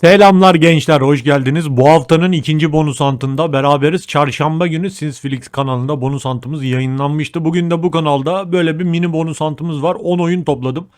Selamlar gençler, hoş geldiniz. Bu haftanın ikinci bonus antında beraberiz. Çarşamba günü Sinsflix kanalında bonus antımız yayınlanmıştı. Bugün de bu kanalda böyle bir mini bonus antımız var. 10 oyun topladım.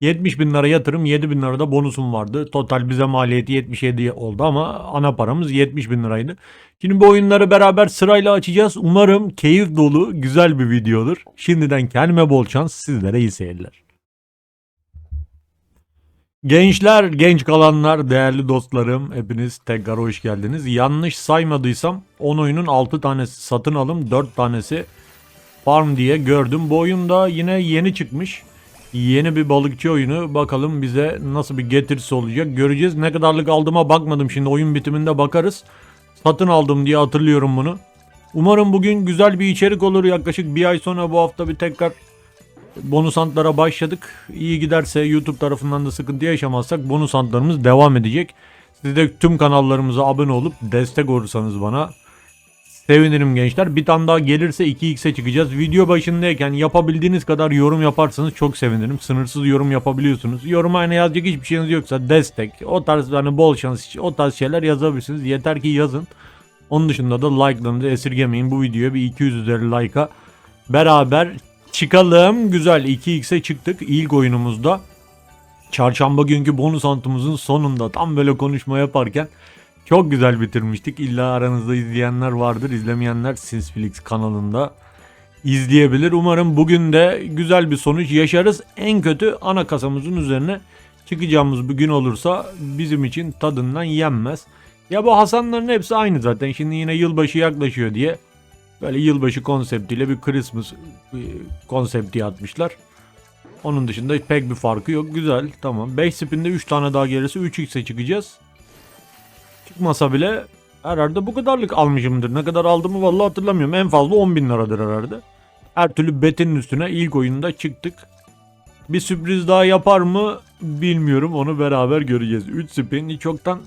70 bin lira yatırım, 7 bin lira da bonusum vardı. Total bize maliyeti 77 oldu ama ana paramız 70 bin liraydı. Şimdi bu oyunları beraber sırayla açacağız. Umarım keyif dolu, güzel bir video olur. Şimdiden kendime bol şans, sizlere iyi seyirler. Gençler, genç kalanlar, değerli dostlarım hepiniz tekrar hoş geldiniz. Yanlış saymadıysam 10 oyunun 6 tanesi satın alım, 4 tanesi farm diye gördüm. Bu oyunda yine yeni çıkmış. Yeni bir balıkçı oyunu. Bakalım bize nasıl bir getirisi olacak. Göreceğiz. Ne kadarlık aldığıma bakmadım. Şimdi oyun bitiminde bakarız. Satın aldım diye hatırlıyorum bunu. Umarım bugün güzel bir içerik olur. Yaklaşık bir ay sonra bu hafta bir tekrar bonus antlara başladık. İyi giderse YouTube tarafından da sıkıntı yaşamazsak bonus antlarımız devam edecek. Siz de tüm kanallarımıza abone olup destek olursanız bana sevinirim gençler. Bir tane daha gelirse 2x'e çıkacağız. Video başındayken yapabildiğiniz kadar yorum yaparsanız çok sevinirim. Sınırsız yorum yapabiliyorsunuz. Yoruma hani yazacak hiçbir şeyiniz yoksa destek, o tarz hani bol şans, o tarz şeyler yazabilirsiniz. Yeter ki yazın. Onun dışında da like'larınızı esirgemeyin. Bu videoya bir 200 üzeri like'a beraber çıkalım. Güzel 2x'e çıktık ilk oyunumuzda. Çarşamba günkü bonus antımızın sonunda tam böyle konuşma yaparken çok güzel bitirmiştik. İlla aranızda izleyenler vardır. İzlemeyenler Sinsflix kanalında izleyebilir. Umarım bugün de güzel bir sonuç yaşarız. En kötü ana kasamızın üzerine çıkacağımız bir gün olursa bizim için tadından yenmez. Ya bu Hasanların hepsi aynı zaten. Şimdi yine yılbaşı yaklaşıyor diye böyle yılbaşı konseptiyle bir Christmas konsepti yapmışlar. Onun dışında pek bir farkı yok. Güzel tamam. 5 spinde 3 tane daha gelirse 3x'e çıkacağız. Çıkmasa bile herhalde bu kadarlık almışımdır. Ne kadar aldığımı vallahi hatırlamıyorum. En fazla 10 bin liradır herhalde. Her türlü betin üstüne ilk oyunda çıktık. Bir sürpriz daha yapar mı bilmiyorum. Onu beraber göreceğiz. 3 spin çoktan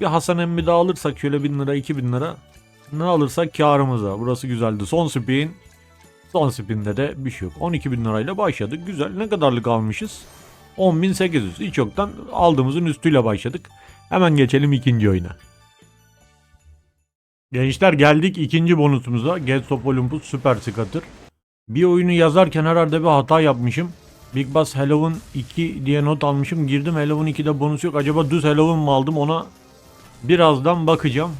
bir Hasan emmi daha alırsak şöyle 1000 lira 2000 lira ne alırsak karımıza. Burası güzeldi. Son spin. Son spinde de bir şey yok. 12 bin lirayla başladık. Güzel. Ne kadarlık almışız? 10.800. Hiç yoktan aldığımızın üstüyle başladık. Hemen geçelim ikinci oyuna. Gençler geldik ikinci bonusumuza. Get Top Olympus Super Scatter. Bir oyunu yazarken herhalde bir hata yapmışım. Big Boss Halloween 2 diye not almışım. Girdim Halloween 2'de bonus yok. Acaba düz Halloween mı aldım ona birazdan bakacağım.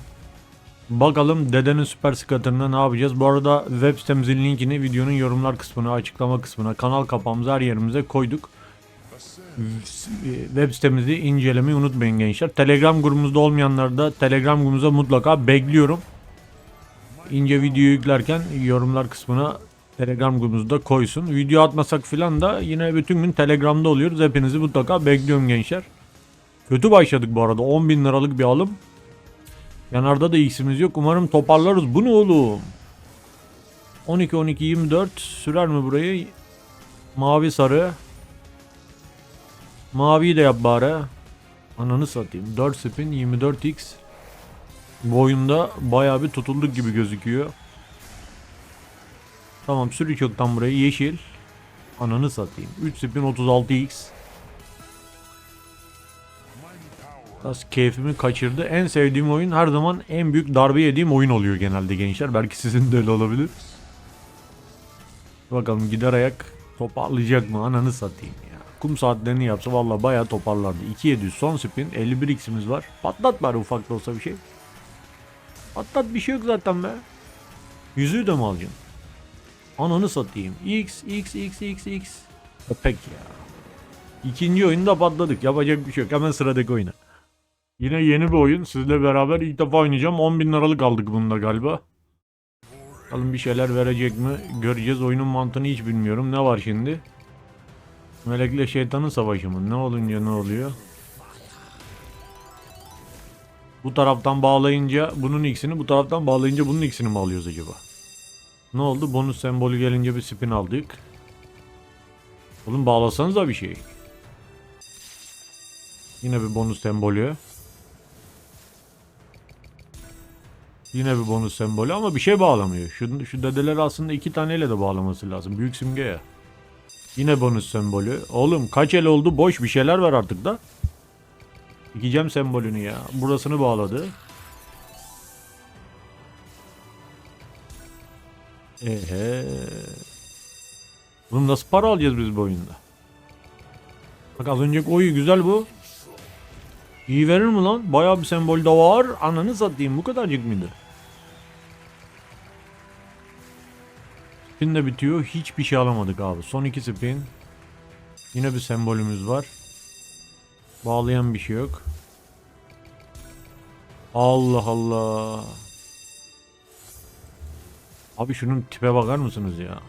Bakalım dedenin süper skatırına ne yapacağız. Bu arada web sitemizin linkini videonun yorumlar kısmına, açıklama kısmına, kanal kapağımıza her yerimize koyduk. Web sitemizi incelemeyi unutmayın gençler. Telegram grubumuzda olmayanlar da Telegram grubumuza mutlaka bekliyorum. İnce video yüklerken yorumlar kısmına Telegram grubumuzda koysun. Video atmasak filan da yine bütün gün Telegram'da oluyoruz. Hepinizi mutlaka bekliyorum gençler. Kötü başladık bu arada. 10 bin liralık bir alım. Yanarda da x'imiz yok. Umarım toparlarız. Bu ne oğlum? 12 12 24 sürer mi burayı? Mavi sarı. Maviyi de yap bari. Ananı satayım. 4 spin 24x. Bu oyunda bayağı bir tutulduk gibi gözüküyor. Tamam sür çoktan burayı. Yeşil. Ananı satayım. 3 spin 36x. Biraz keyfimi kaçırdı. En sevdiğim oyun her zaman en büyük darbe yediğim oyun oluyor genelde gençler. Belki sizin de öyle olabilir. Bakalım gider ayak toparlayacak mı? Ananı satayım ya. Kum saatlerini yapsa valla bayağı toparlardı. 2700 son spin 51x'imiz var. Patlat bari ufak da olsa bir şey. Patlat bir şey yok zaten be. Yüzüğü de mi alacaksın? Ananı satayım. X, X, X, X, X. Pek ya. İkinci oyunda patladık. Yapacak bir şey yok. Hemen sıradaki oyuna. Yine yeni bir oyun. Sizle beraber ilk defa oynayacağım. 10 bin liralık aldık bunda galiba. Bakalım bir şeyler verecek mi? Göreceğiz. Oyunun mantığını hiç bilmiyorum. Ne var şimdi? Melekle şeytanın savaşı mı? Ne olunca ne oluyor? Bu taraftan bağlayınca bunun x'ini, bu taraftan bağlayınca bunun x'ini mi alıyoruz acaba? Ne oldu? Bonus sembolü gelince bir spin aldık. Oğlum bağlasanız da bir şey. Yine bir bonus sembolü. Yine bir bonus sembolü ama bir şey bağlamıyor. Şu, şu dedeler aslında iki taneyle de bağlaması lazım. Büyük simge ya. Yine bonus sembolü. Oğlum kaç el oldu? Boş bir şeyler ver artık da. Dikeceğim sembolünü ya. Burasını bağladı. Ehe. Bunu nasıl para alacağız biz bu oyunda? Bak az önceki oyu güzel bu. İyi verir mi lan? Bayağı bir sembol de var. Ananı satayım bu kadarcık mıydı? Spin de bitiyor. Hiçbir şey alamadık abi. Son iki spin. Yine bir sembolümüz var. Bağlayan bir şey yok. Allah Allah. Abi şunun tipe bakar mısınız ya?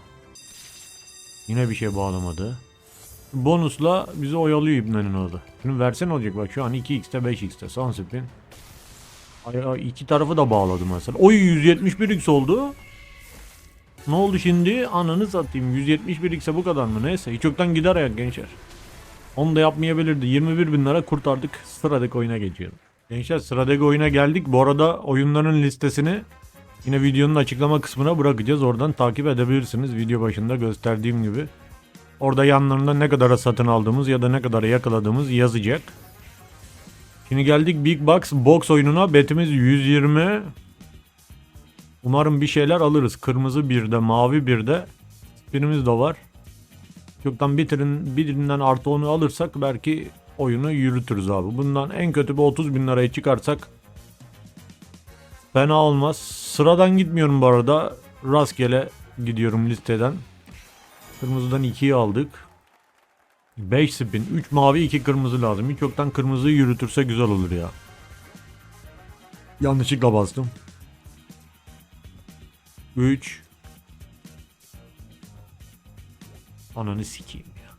Yine bir şey bağlamadı. Bonusla bizi oyalıyor İbne'nin orada. Şunu versen olacak bak şu an 2x'te 5x'te son spin. Ay, iki tarafı da bağladı mesela. Oy 171x oldu. Ne oldu şimdi? Ananı satayım. 171x'e bu kadar mı? Neyse. Hiç yoktan gider ayak gençler. Onu da yapmayabilirdi. 21 bin lira kurtardık. Sıradaki oyuna geçiyorum. Gençler sıradaki oyuna geldik. Bu arada oyunların listesini yine videonun açıklama kısmına bırakacağız. Oradan takip edebilirsiniz. Video başında gösterdiğim gibi. Orada yanlarında ne kadara satın aldığımız ya da ne kadara yakaladığımız yazacak. Şimdi geldik Big Box Box oyununa. Betimiz 120. Umarım bir şeyler alırız. Kırmızı bir de mavi bir de birimiz de var. Çoktan bitirin birinden artı onu alırsak belki oyunu yürütürüz abi. Bundan en kötü bir 30 bin liraya çıkarsak fena olmaz. Sıradan gitmiyorum bu arada. Rastgele gidiyorum listeden. Kırmızıdan 2'yi aldık. 5 spin. 3 mavi 2 kırmızı lazım. Hiç yoktan kırmızıyı yürütürse güzel olur ya. Yanlışlıkla bastım. 3 Ananı sikeyim ya.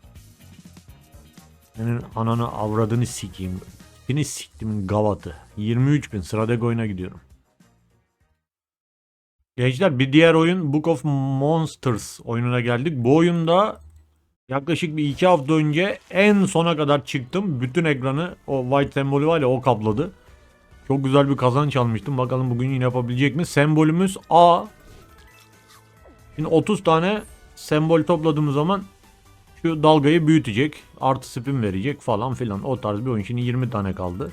Senin ananı avradını sikeyim. Beni siktimin gavatı. 23 bin sıradaki oyuna gidiyorum. Gençler bir diğer oyun Book of Monsters oyununa geldik. Bu oyunda yaklaşık bir iki hafta önce en sona kadar çıktım. Bütün ekranı o white sembolü var ya o kapladı. Çok güzel bir kazanç almıştım. Bakalım bugün yine yapabilecek mi? Sembolümüz A. Şimdi 30 tane sembol topladığımız zaman şu dalgayı büyütecek. Artı spin verecek falan filan. O tarz bir oyun. Şimdi 20 tane kaldı.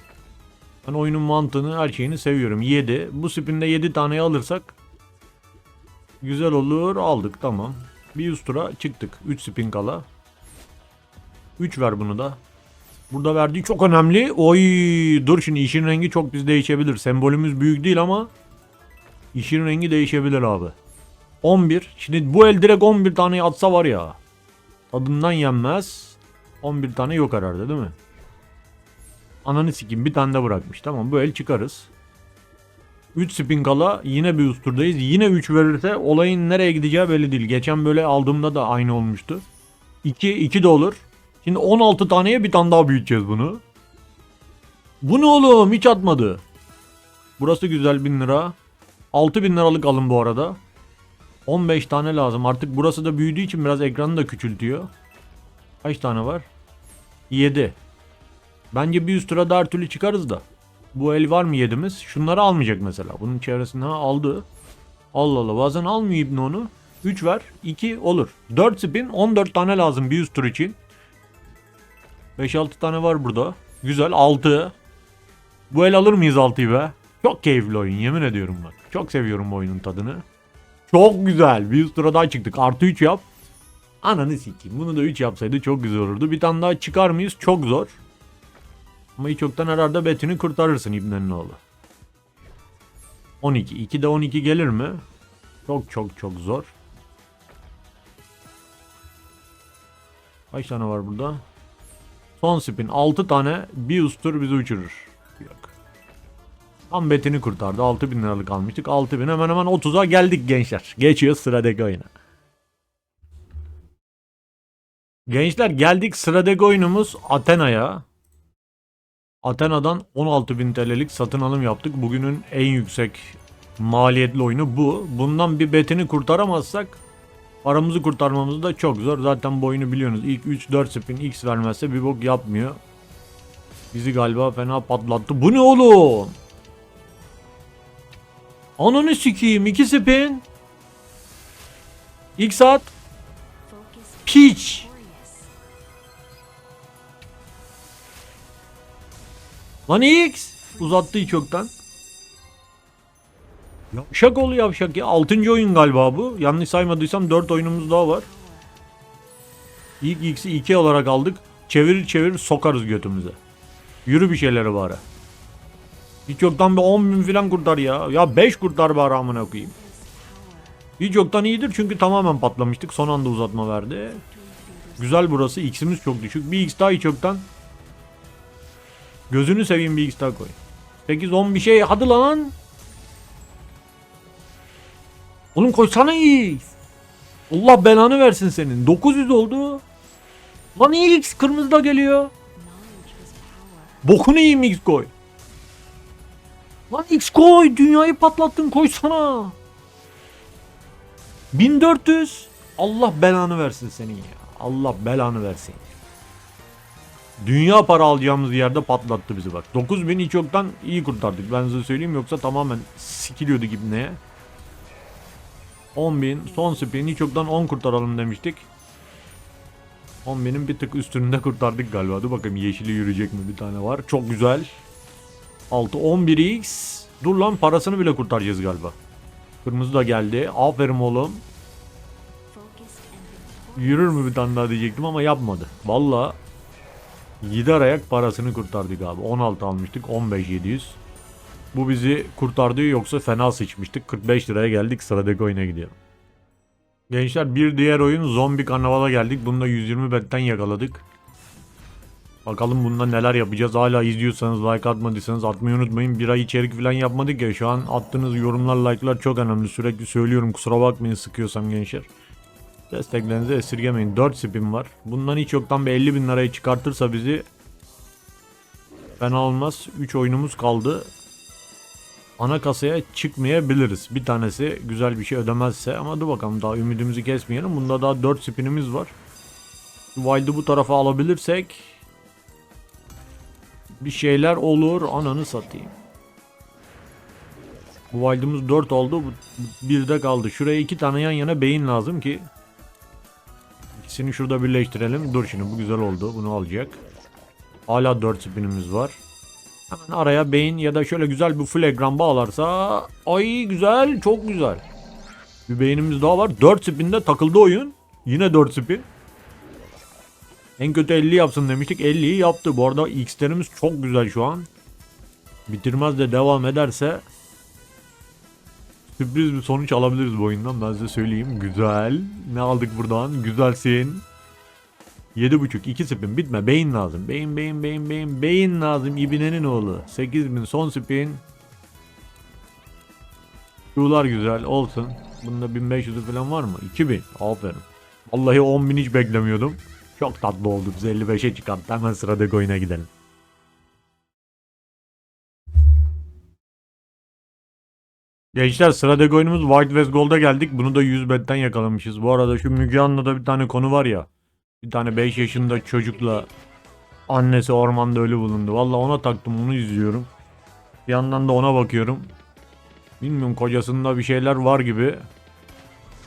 Ben oyunun mantığını her şeyini seviyorum. 7. Bu spinde 7 taneyi alırsak güzel olur. Aldık tamam. Bir üst tura çıktık. 3 spin kala. 3 ver bunu da. Burada verdiği çok önemli. Oy dur şimdi işin rengi çok biz değişebilir. Sembolümüz büyük değil ama işin rengi değişebilir abi. 11. Şimdi bu el direkt 11 tane atsa var ya. Tadından yenmez. 11 tane yok herhalde değil mi? Ananı sikeyim bir tane de bırakmış. Tamam bu el çıkarız. 3 spin kala yine bir usturdayız. Yine 3 verirse olayın nereye gideceği belli değil. Geçen böyle aldığımda da aynı olmuştu. 2 2 de olur. Şimdi 16 taneye bir tane daha büyüteceğiz bunu. Bu ne oğlum hiç atmadı. Burası güzel 1000 lira. 6000 liralık alın bu arada. 15 tane lazım. Artık burası da büyüdüğü için biraz ekranı da küçültüyor. Kaç tane var? 7. Bence bir üst tura her türlü çıkarız da. Bu el var mı yedimiz? Şunları almayacak mesela. Bunun çevresinde ha, aldı. Allah Allah bazen almıyor İbni onu. 3 ver. 2 olur. 4 spin 14 tane lazım bir üst tur için. 5-6 tane var burada. Güzel 6. Bu el alır mıyız 6'yı be? Çok keyifli oyun yemin ediyorum bak. Çok seviyorum bu oyunun tadını. Çok güzel. Bir üst tura daha çıktık. Artı 3 yap. Ananı sikeyim. Bunu da 3 yapsaydı çok güzel olurdu. Bir tane daha çıkar mıyız? Çok zor. Ama hiç yoktan herhalde Betini kurtarırsın İbne'nin oğlu. 12. 2 de 12 gelir mi? Çok çok çok zor. Kaç tane var burada? Son spin 6 tane bir ustur bizi uçurur. Yok. Tam betini kurtardı. 6000 liralık almıştık. 6000 hemen hemen 30'a geldik gençler. Geçiyoruz sıradaki oyuna. Gençler geldik sıradaki oyunumuz Athena'ya. Athena'dan 16.000 TL'lik satın alım yaptık. Bugünün en yüksek maliyetli oyunu bu. Bundan bir betini kurtaramazsak paramızı kurtarmamız da çok zor. Zaten bu oyunu biliyorsunuz. İlk 3-4 spin X vermezse bir bok yapmıyor. Bizi galiba fena patlattı. Bu ne oğlum? Ananı sikeyim. 2 spin. İlk saat. Peach. Lan X uzattı yoktan. Yavşak ol yavşak ya. 6. oyun galiba bu. Yanlış saymadıysam 4 oyunumuz daha var. İlk X'i 2 olarak aldık. Çevirir çevirir sokarız götümüze. Yürü bir şeylere bari. Hiç yoktan bir 10 bin falan kurtar ya. Ya 5 kurtar bari amına koyayım. Hiç yoktan iyidir çünkü tamamen patlamıştık. Son anda uzatma verdi. Güzel burası. X'imiz çok düşük. Bir X daha hiç yoktan. Gözünü seveyim bir daha koy. 8-10 bir şey. Hadi lan. Oğlum koysana X. Allah belanı versin senin. 900 oldu. Lan X kırmızı da geliyor. Bokunu yiyeyim X koy. Lan X koy. Dünyayı patlattın koysana. 1400. Allah belanı versin senin ya. Allah belanı versin. Dünya para alacağımız yerde patlattı bizi bak. 9000 hiç yoktan iyi kurtardık. Ben size söyleyeyim yoksa tamamen sikiliyorduk ibneye. 10.000 son spin hiç yoktan 10 kurtaralım demiştik. 10.000'in bir tık üstünde kurtardık galiba. Dur bakayım yeşili yürüyecek mi bir tane var. Çok güzel. 6 11x. Dur lan parasını bile kurtaracağız galiba. Kırmızı da geldi. Aferin oğlum. Yürür mü bir tane daha diyecektim ama yapmadı. Valla 7 ayak parasını kurtardık abi. 16 almıştık 15 700. Bu bizi kurtardı yoksa fena sıçmıştık. 45 liraya geldik sıradaki oyuna gidiyorum. Gençler bir diğer oyun zombi karnavala geldik. Bunu da 120 betten yakaladık. Bakalım bunda neler yapacağız. Hala izliyorsanız like atmadıysanız atmayı unutmayın. Bir ay içerik falan yapmadık ya. Şu an attığınız yorumlar like'lar çok önemli. Sürekli söylüyorum kusura bakmayın sıkıyorsam gençler. Desteklerinizi esirgemeyin. 4 spin var. Bundan hiç yoktan bir 50 bin lirayı çıkartırsa bizi fena olmaz. 3 oyunumuz kaldı. Ana kasaya çıkmayabiliriz. Bir tanesi güzel bir şey ödemezse ama dur bakalım daha ümidimizi kesmeyelim. Bunda daha 4 spinimiz var. Wild'ı bu tarafa alabilirsek bir şeyler olur. Ananı satayım. Bu Wild'ımız 4 oldu. Bir de kaldı. Şuraya iki tane yan yana beyin lazım ki İkisini şurada birleştirelim. Dur şimdi bu güzel oldu. Bunu alacak. Hala 4 spinimiz var. Hemen araya beyin ya da şöyle güzel bir ekran bağlarsa ay güzel çok güzel. Bir beynimiz daha var. 4 spinde takıldı oyun. Yine 4 spin. En kötü 50 yapsın demiştik. 50'yi yaptı. Bu arada X'lerimiz çok güzel şu an. Bitirmez de devam ederse sürpriz bir sonuç alabiliriz bu oyundan. Ben size söyleyeyim. Güzel. Ne aldık buradan? Güzelsin. 7.5 2 spin bitme beyin lazım. Beyin beyin beyin beyin beyin lazım İbine'nin oğlu. 8000 son spin. Şular güzel olsun. Bunda 1500 falan var mı? 2000. Aferin. Vallahi 10.000 hiç beklemiyordum. Çok tatlı oldu. Biz 55'e çıkarttı. Hemen sıradaki oyuna gidelim. Gençler sıradaki oyunumuz White West Gold'a geldik. Bunu da 100 betten yakalamışız. Bu arada şu Müge Anlı'da bir tane konu var ya. Bir tane 5 yaşında çocukla annesi ormanda ölü bulundu. Valla ona taktım onu izliyorum. Bir yandan da ona bakıyorum. Bilmiyorum kocasında bir şeyler var gibi.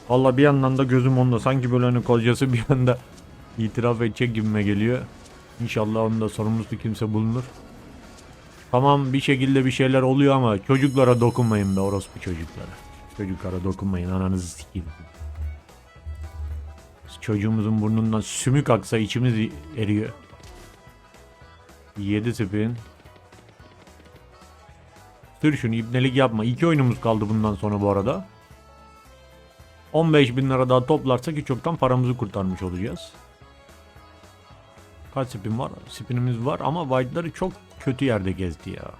Valla bir yandan da gözüm onda. Sanki böyle hani kocası bir anda itiraf edecek gibime geliyor. İnşallah onun da sorumlusu kimse bulunur. Tamam bir şekilde bir şeyler oluyor ama çocuklara dokunmayın be orospu çocuklara. Çocuklara dokunmayın ananızı sikeyim. Çocuğumuzun burnundan sümük aksa içimiz eriyor. 7 spin. Sür şunu ibnelik yapma. İki oyunumuz kaldı bundan sonra bu arada. 15 bin lira daha toplarsak hiç çoktan paramızı kurtarmış olacağız. Kaç spin var? Spinimiz var ama white'ları çok kötü yerde gezdi ya.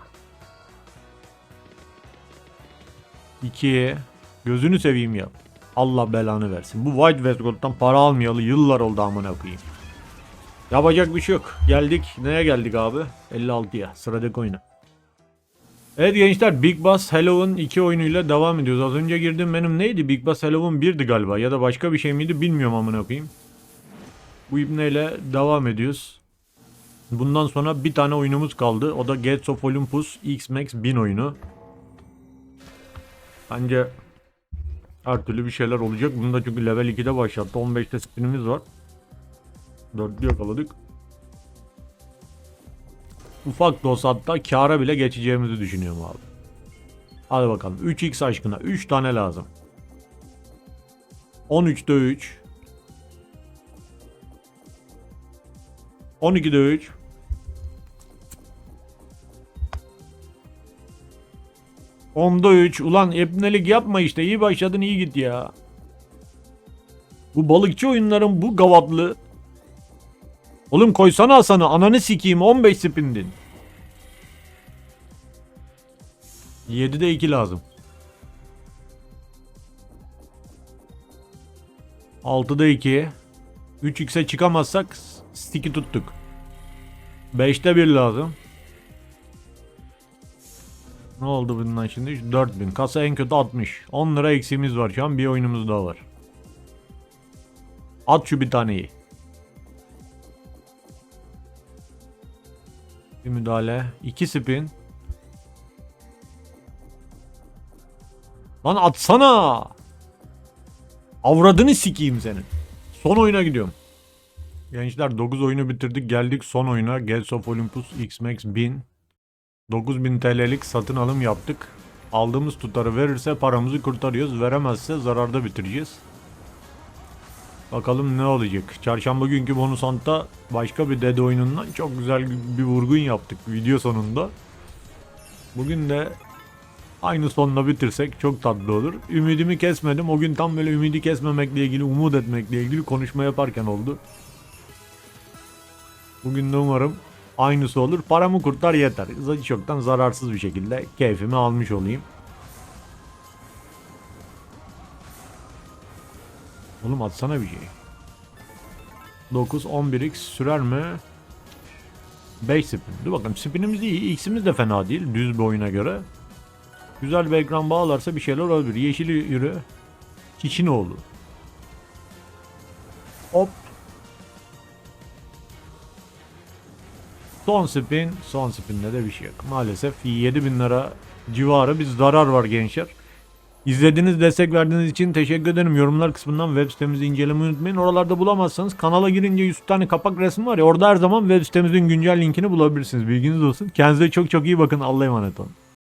2 Gözünü seveyim ya. Allah belanı versin. Bu White West Gold'dan para almayalı yıllar oldu amına koyayım. Yapacak bir şey yok. Geldik. Neye geldik abi? 56'ya. Sıradaki oyuna. Evet gençler Big Boss Halloween 2 oyunuyla devam ediyoruz. Az önce girdim benim neydi? Big Boss Halloween 1'di galiba ya da başka bir şey miydi bilmiyorum amına koyayım. Bu ibneyle devam ediyoruz. Bundan sonra bir tane oyunumuz kaldı. O da Gates of Olympus X-Max 1000 oyunu. Bence her türlü bir şeyler olacak. Bunu da çünkü level 2'de başlattı. 15'te spinimiz var. 4'lü yakaladık. ufak da olsa hatta kâra bile geçeceğimizi düşünüyorum abi. Hadi bakalım. 3x aşkına 3 tane lazım. 13'te 3. 12'de 3. Onda 3. Ulan ebnelik yapma işte. İyi başladın iyi git ya. Bu balıkçı oyunların bu gavatlı. Oğlum koysana Hasan'ı. Ananı sikeyim 15 spindin. 7'de 2 lazım. 6'da 2. 3x'e çıkamazsak stick'i tuttuk. 5'te 1 lazım. Ne oldu bundan şimdi? 4000. Kasa en kötü 60. 10 lira eksiğimiz var şu an. Bir oyunumuz daha var. At şu bir taneyi. Bir müdahale. 2 spin. Lan atsana. Avradını sikeyim senin. Son oyuna gidiyorum. Gençler 9 oyunu bitirdik. Geldik son oyuna. Gales of Olympus X-Max 1000. 9000 TL'lik satın alım yaptık. Aldığımız tutarı verirse paramızı kurtarıyoruz. Veremezse zararda bitireceğiz. Bakalım ne olacak. Çarşamba günkü bonus hanta başka bir dede oyunundan çok güzel bir vurgun yaptık video sonunda. Bugün de aynı sonla bitirsek çok tatlı olur. Ümidimi kesmedim. O gün tam böyle ümidi kesmemekle ilgili, umut etmekle ilgili konuşma yaparken oldu. Bugün de umarım aynısı olur. Paramı kurtar yeter. Çoktan zararsız bir şekilde keyfimi almış olayım. Oğlum atsana bir şey. 9 11x sürer mi? 5 spin. Dur bakalım spinimiz iyi. X'imiz de fena değil düz bir oyuna göre. Güzel bir ekran bağlarsa bir şeyler olabilir. Yeşili yürü. Çiçinoğlu. Hop. Son spin. Son spinde de bir şey yok. Maalesef 7000 lira civarı bir zarar var gençler. İzlediğiniz, destek verdiğiniz için teşekkür ederim. Yorumlar kısmından web sitemizi incelemeyi unutmayın. Oralarda bulamazsanız kanala girince 100 tane kapak resmi var ya orada her zaman web sitemizin güncel linkini bulabilirsiniz. Bilginiz olsun. Kendinize çok çok iyi bakın. Allah'a emanet olun.